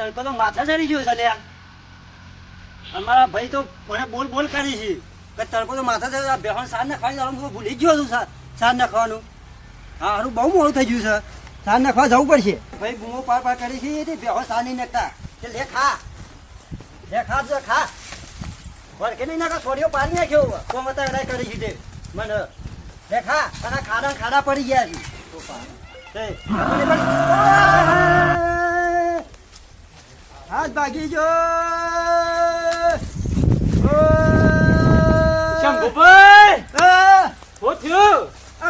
તડકો તો માથા ચડી ગયો છે લ્યા. અમારા ભાઈ તો મને બોલ બોલ કરી છે કે તડકો તો માથા ચડી બેહણ સાર નાખવાની હું ભૂલી ગયો છું સાર સાર નાખવાનું. હા હારું બહુ મોડું થઈ ગયું છે. સાર નાખવા જવું પડશે. ભાઈ બૂમો પાર પાર કરી છે તે બેહણ સાર નહીં નાખતા. કે લે ખા. લે ખા તો ખા. વળકે નહીં નાખા છોડીઓ નાખ્યો કરી છે મને. લે ખા. ખાડા ખાડા પડી ગયા છે. તે. હાથ ભાગી જો શંભુભાઈ આ. શું થયું?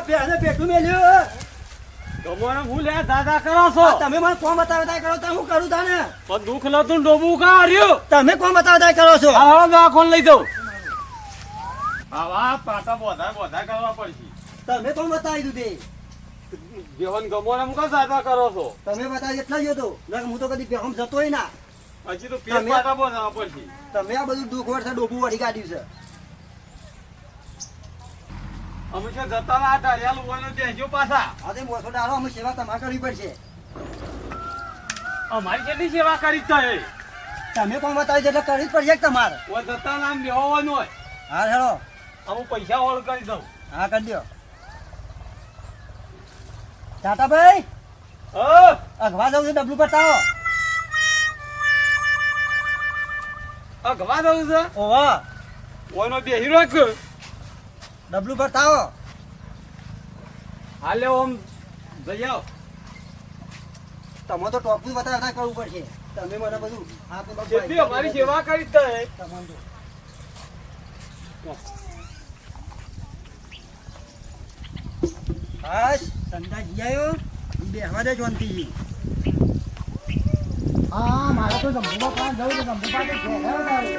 બેને પેટું મેલ્યું. તમારે હું લે દાદા કરો છો? આ તમે મને કોમ બતાવતા કરો તો હું કરું તાને? પણ દુઃખ નતું ડોબું કા રહ્યું તમે કોમ બતાવતા કરો છો? હા દવાખાને લઈ દઉં આવા પાટા બોધા બોધા કરવા પડશે. તમે કોણ બતાવી દીધું. બેહન ગમોને મુકા દાદા કરો છો? તમે બતાવી એટલા જ હતો. હું તો કદી બેહમ જતોય ના. હજી તો પેટ પાટા બોધવા પડશે. તમે આ બધું દુઃખ વર્ષે ડોબું વળી કાઢ્યું છે. અમે તો જતા ના ઢાળિયા લોકોને દેજો પાછા. આજે મોસો ડાળો અમે સેવા તમારે કરવી પડશે. અમારી કેટલી સેવા કરી થાય તમે કોણ બતાવી એટલે કરવી જ પડશે તમારે? ઓ જતા નામ લેવાનું હોય. હા હેલો અમુ પૈસા ઓળ કરી દઉં. હા કરી દો ટાટા ભાઈ અગવા જવું છે ડબલું બતાવો અગવા દઉં છે. ઓહો. ઓનો બેહી રાખ ડબલું બતાવો હાલે ઓમ જઈ આવ. તમે તો ટોપું વધારે કરવું પડશે. તમે મને બધું જેટલી અમારી સેવા કરી થાય તમારે તો. હાશ, ધંધા જીયાયો, બેહવા દે જોનથી. હા મારે તો જવું છે ઘેર આવે.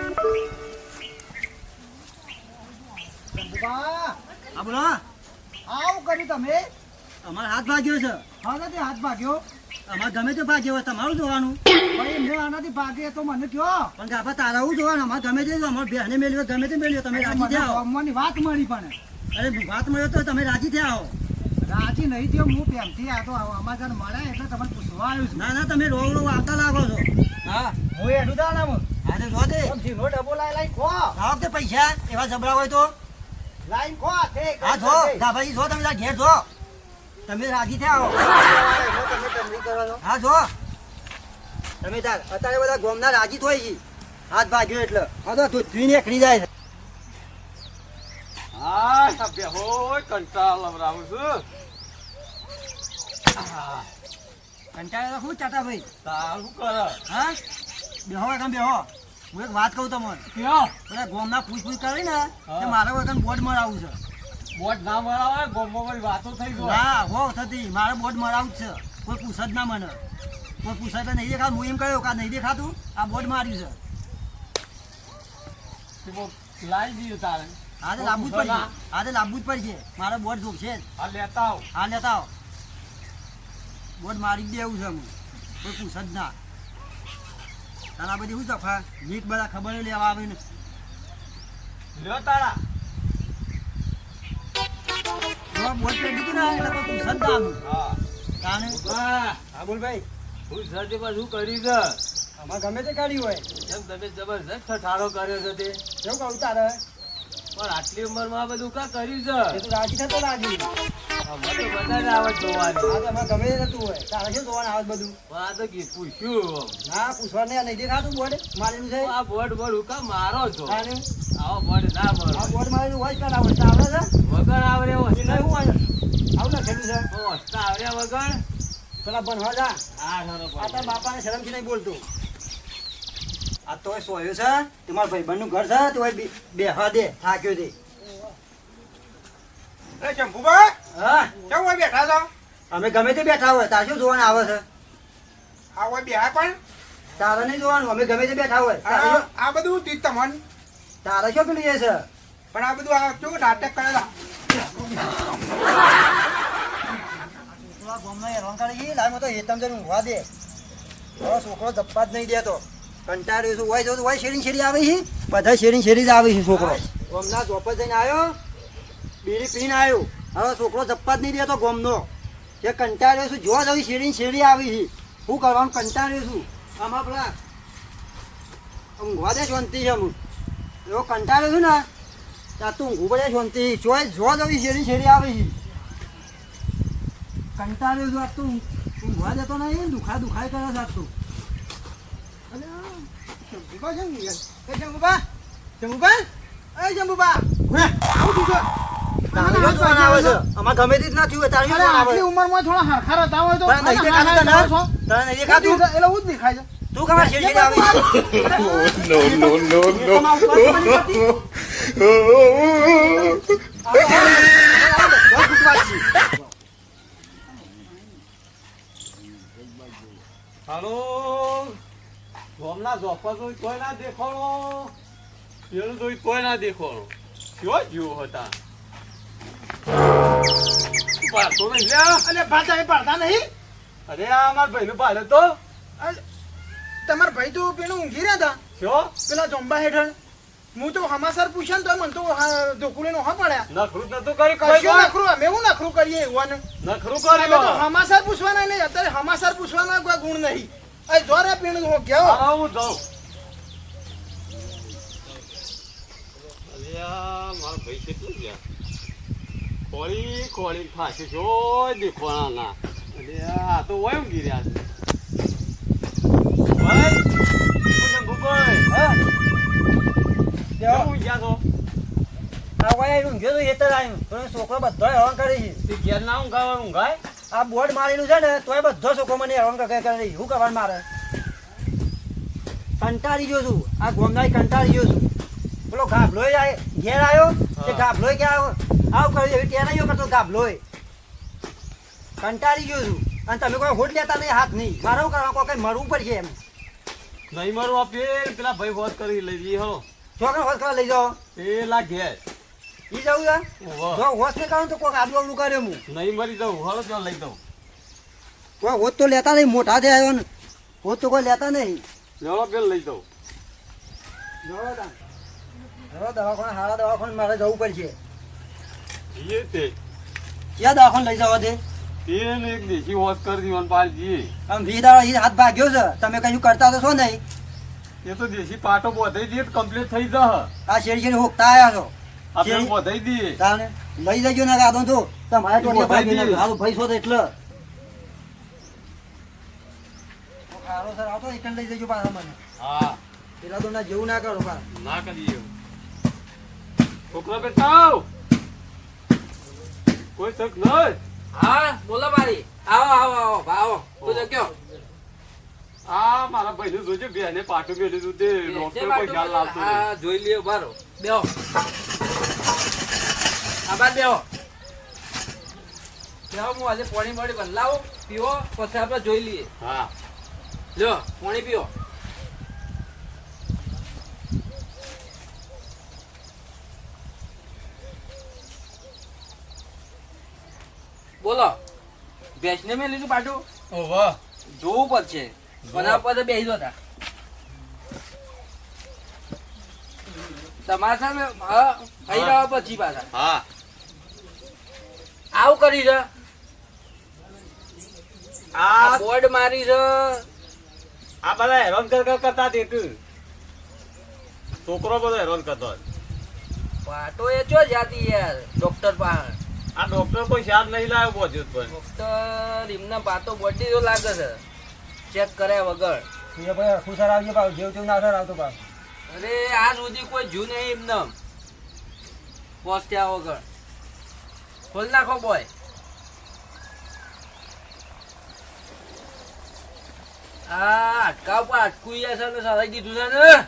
હા બોલો આવું કર્યું તમે? અમારે હાથ ભાગ્યો છે. હા નથી હાથ ભાગ્યો? અમારે ગમે તે ભાગ્યો હોય તમારું જોવાનું. પણ એમને આનાથી ભાગે તો મને કયો. પણ ગાભા તારાવું જોવાનું અમારે ગમે તે અમારે બેહને મેલ્યો ગમે તે મેલ્યો તમે રાજી થયા હો. વાત મળી પણ. અરે વાત મળ્યો તો તમે રાજી થયા હો. રાજી નહીં થયો હું પ્રેમથી આ તો અમાજાને મળ્યા એટલે તમને પૂછવા આવ્યું છું. ના ના તમે રોગ રોગ આવતા લાગો છો. હા. હું એડું દા ના હું હા જો દે જીનો ડબો લાઈ લાઈ ખો. લાવો તે પૈસા એવા જબરા હોય તો? લાઈન ખો તે હા જો. ગાભાજી જો તમે ઘેર જો. તમે રાજી થયા હો. હા જો. તમે તાર અત્યારે બધા ગોમના રાજી થઈ ગઈ હાથ ભાગ્યો એટલે. હા તો ધૂધી નીકળી જાય છે. હા હોય કંટાળ લવરાવું છું. આહ, કંટાળે શું ચાટા ભાઈ? તારું કર? હા? બેહો એકમ બેહો. હું એક વાત કહું તમને. કયો? બધા ગોમના પૂછ પૂછ કરી ને હા. મારે વખત બોર્ડ મરાવું છે. બોર્ડ ના મરાવે ગોમમાં કોઈ વાતો થઈ ગઈ હા હો થતી. મારે બોર્ડ મરાવું જ છે. કોઈ પૂછ જ ના મને. કોઈ પૂછે તો નહીં દેખાતું. હું એમ કહ્યું કે નહીં દેખાતું આ બોર્ડ માર્યું છે. લાવી દીધું તારે. આજે લાવવું જ પડશે આજે લાવવું જ પડશે મારે બોર્ડ જોગશે છે હા લેતા આવ. હા લેતા આવો. બોર્ડ મારી દેવું છે હું કોઈ પૂછ જ ના. તારા બધી શું તફા નીટ બધા ખબર લેવા આવે ને લ્યો તારા. બોર્ડ પેટ દીધું ને એટલે કોઈ પૂછ જ ના આવું તાને? હા. હા બોલ ભાઈ. હું સર બધું કર્યું છે? આમાં ગમે તે કાઢ્યું હોય. એમ તમે જબરજસ્ત કર્યો છે તે. કેવું કહું તારે? પણ આટલી ઉંમરમાં માં બધું કા કર્યું છે? એ તું રાજી થતો રાજી. આવે હોય આવે આ ના છે આ મારો છો આવો ના આ મારો બોર્ડ મારેલું હોય જ કરાવે છે આવડે છે વગર આવરે એ નહીં હું હોય આવું લખેલું છે વસ્તા આવ્યા વગર પેલા બનવા જા હા ઠરો આ બાપાને શરમથી નહીં બોલતું આ તોય સોયો છે. તમારા ભાઈબંધનું ઘર છે તોય બેહવા દે થાક્યો દે એ ચંપુભા હા કેમ હોય બેઠા છો? અમે ગમે તે બેઠા હોય તાર શું જોવાનું આવે છે? આ હોય બે પણ. તારે નહીં જોવાનું અમે ગમે તે બેઠા હોય. આ બધું તીજ તમને. તારે શું પેલું છે? પણ આ બધું આ શું નાટક કરેલા છોકરા જપ્પા જ નહીં દેતો. કંટાળ્યો છું. હોય જો તો હોય શેરી શેરી આવે છે? બધા શેરી શેરી જ આવે છે છોકરો. ગામના જોપ જઈને આવ્યો. બીડી પીને આવ્યો. હવે છોકરો જપ્પા જ નહીં દેતો ગોમનો. એ કંટાળ્યો છું, જોવા જવી શેરી શેરી આવી છે. હું કરવાનું કંટાળ્યો છું. આમાં પેલા ઊંઘવા દે શાંતિ છે હું એવો કંટાળ્યો છું ને, ત્યાં તું ઊંઘું પડે શાંતિ. જોઈ જો જવી શેરી શેરી આવી છે. કંટાળ્યો છું, આજ તું ઊંઘવા દેતો નહીં દુખા દુખાય કરે છે આજ તું. આ જંબુબા ને યાર. એ જંબુબા હું એ અમારે ગમે તે ના થયું હોય તારીઓ જ અરે ફોન આવે આટલી ઉંમરમાં થોડા હરખા રહેતા હોય તો તને નહીં દેખાતું તને? તને નહીં દેખાતું? એટલે હું જ દેખાય છે તું ખબર શેરી શેરી આવે છે? No, no, no, no. તમારા ઉપર કોની હતી? આવો, આવો, આવો, આવો, ગુસ્સા છે. હાલો ગોમના ઝોપા જોઈ કોઈ ના દેખાડો પેલું જોઈ કોઈ ના દેખાડો કયો જીવો હતા પાડતો નહીં. લ્યા. ભાતા એ પાડતા નહીં. અરે આ મારા ભાઈનું પાડે તો. તમારા ભાઈ તો પેલું ઊંઘી રહ્યા હતા. કયો? પેલા જોંબા હેઠળ. હું તો હમાસર પૂછ્યા ને તો મને તો હા, નો હા પડ્યા નખરું નતું કરી કશું નખરું અમે હું નખરું કરીએ એવાને. નખરું તો હમાસર પૂછવાના નહીં અત્યારે હમાસર પૂછવાના કોઈ ગુણ નહીં. અરે જોરે પીણું હો કેવો? હા હું જાઉં. અલ્યા મારા ભાઈ કેટલું ગયા? ખોળી ખોળી ખાશે જો દેખવાના. અલ્યા આ તો વય ઊંઘી રહ્યા છે. છો? છોકરો બધો હેરાન કરી છે. ઘેર ના ઊંઘાવા ઊંઘાય? આ બોર્ડ મારેલું છે ને તોય બધો છોકરો મને હેરાન કરે શું કરવાનું મારે? કંટાળી ગયો છું. આ ગોમનાઈ કંટાળી ગયો છું. પેલો ગાભલો ઘેર આવ્યો તે ગાભલો ક્યાં આવ્યો આવો કર્યું એવી ટેરાઈઓ કરતો ગાભલોય કંટાળી ગયો છું. અને તમે કોઈ હોટ લેતા નહીં હાથ નહીં. મારે કરવા કોઈ કઈ મરવું પડશે એમ. નહીં મરવું આ પેલ પેલા ભાઈ હોત કરી લઈ જઈએ હો. છોકરા હોશ કરવા લઈ જાઓ. પેલા ઘેર. ઈ જવું છે? જો હોશ નહીં કરું તો કોઈ આડું આવડું કરે હું નહીં મરી દઉં હળો ત્યાં લઈ દઉં કોઈ હોત તો લેતા નહીં મોટા થયા આવ્યો ને. હોત તો કોઈ લેતા નહીં. લેવડો પેલ લઈ જોડો તાન. દવાખાને હારા દવાખાને મારે જવું પડશે. તે. ક્યાં દવાખાને લઈ જવા દે? તેને એક દેશી હોત કરી બહાર આમ દાડા હાથ ભાગ્યો છે. તમે કશું કરતા તો છો નહીં. એ તો દેશી પાટો બોધાઈ દે કમ્પ્લીટ થઈ જશે. આ શેરી શેરી હોકતા આવ્યા છો. આપણે બોધાઈ દઈએ તાને લઈ જજો ને કાદો તો. તમારે તો ભાઈ ભાઈ છો એટલે હારો સર આવતો એકન લઈ જજો પાછા મને હા. પેલા તો ના જેવું ના કરો પાછા. ના કરી એવું. છોકરા બેટા કોઈ શક નહીં હા બોલો મારી. આવો આવો આવો આવો. તું તો આ મારા ભાઈને જોજે બેને પાટું બેઠું હતું તે ડોક્ટર કોઈ ખ્યાલ લાવતો હા જોઈ લ્યો બારો બેહો. આ બાદ બેહો. બેહો હું આજે પાણી મળી બદલાવો પીવો પછી આપણે જોઈ લઈએ. હા. લ્યો પાણી પીવો. બોલો. ભેંસને મેં લીધું પાછું? ઓહો. જોવું પડશે. બનાવ પર બેસી દો તા. તમારા સામે હા રહ્યા પછી પાછા. હા. આવું કરી છે. આ બોર્ડ મારી છે. આ બધા હેરાન કર કર કરતા દેખ છોકરો બધો હેરાન કરતો પાટો એ ચો જાતી યાર ડોક્ટર પાસે. આ ડોક્ટર કોઈ શાદ નહીં લાવ્યો પહોંચ્યો પણ ડોક્ટર એમના પાતો બોડી તો લાગે છે. ચેક કર્યા વગર. એ ભાઈ આખું સર આવજો પાછું. જેવ તેવું ના સર આવતો પાછું. અરે આ સુધી કોઈ જુ નહીં એમને પહોંચ્યા વગર. ખોલ નાખો બોય આ અટકાવ પર અટકું છે ને સારા કીધું છે ને.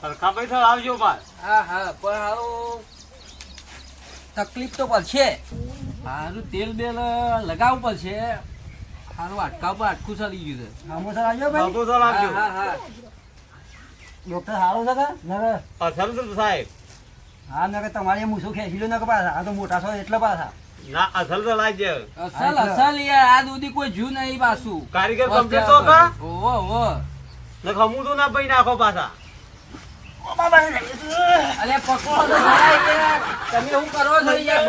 સરખા પૈસા આવજો પાછ હા હા પણ હારું. તકલીફ તો પડશે. હારું તેલ બેલ લગાવવું પડશે. સારું અટકાવ પર અટકું ચાલી ગયું છે. સર આવજો ભાઈ? બાબુ સર હા હા હા. ડોક્ટર સારું છે કે? અસર છે સાહેબ? હા નકર તમારે મૂછું ખેંચી લો નકર પાછા. આ તો મોટા છો એટલે પાછા. ના અસલ તો લાવજે અસલ અસલ યાર. આ દૂધી કોઈ જુ નહીં પાછું. કારીગર complete તો કા? ઓહો ઓહો. ને ખમું તો ના પઈ નાખો પાછા. અલે પકડો તો યાર. તમે શું કરો છો યાર?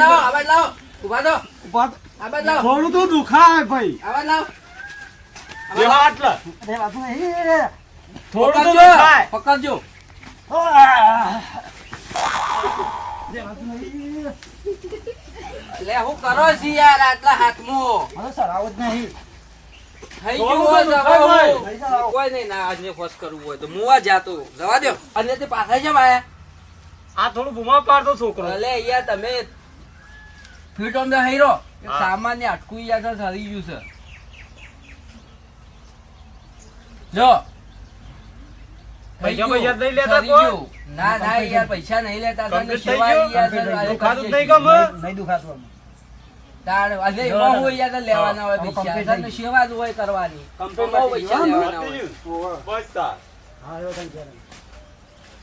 લાવો ઊભા લાવો. થોડું તો દુખાય ભાઈ. હવે લાવો. દેહો આટલે. થોડું તો પકડજો આહ. એટલે હું કરો છો યાર આટલા હાથમાં? હવે આવું જ નહીં. થઈ ગયું બધું હોય દુખાય જવા હોય. હું. કોઈ નહીં ના આજને ફોસ કરવું હોય તો મુવા જાતો જવા દો અને તે પાછા કેમ આયા. આ થોડું બુમા પાડતો છોકરો. ભલે યાર તમે ફીટ ઓન ધ હીરો સામાન્ય અટકું યાર સરી ગયું છે. જો. પૈસા પૈસા નહીં લેતા કોઈ? ના ના યાર પૈસા નહીં લેતા. તને સેવા યાર Complete થઈ તને ગયું. ખાધું નહીં ગમે? નહીં દુખાતું સેવા જ હોય કરવાની. પૈસા લેવાના હોય.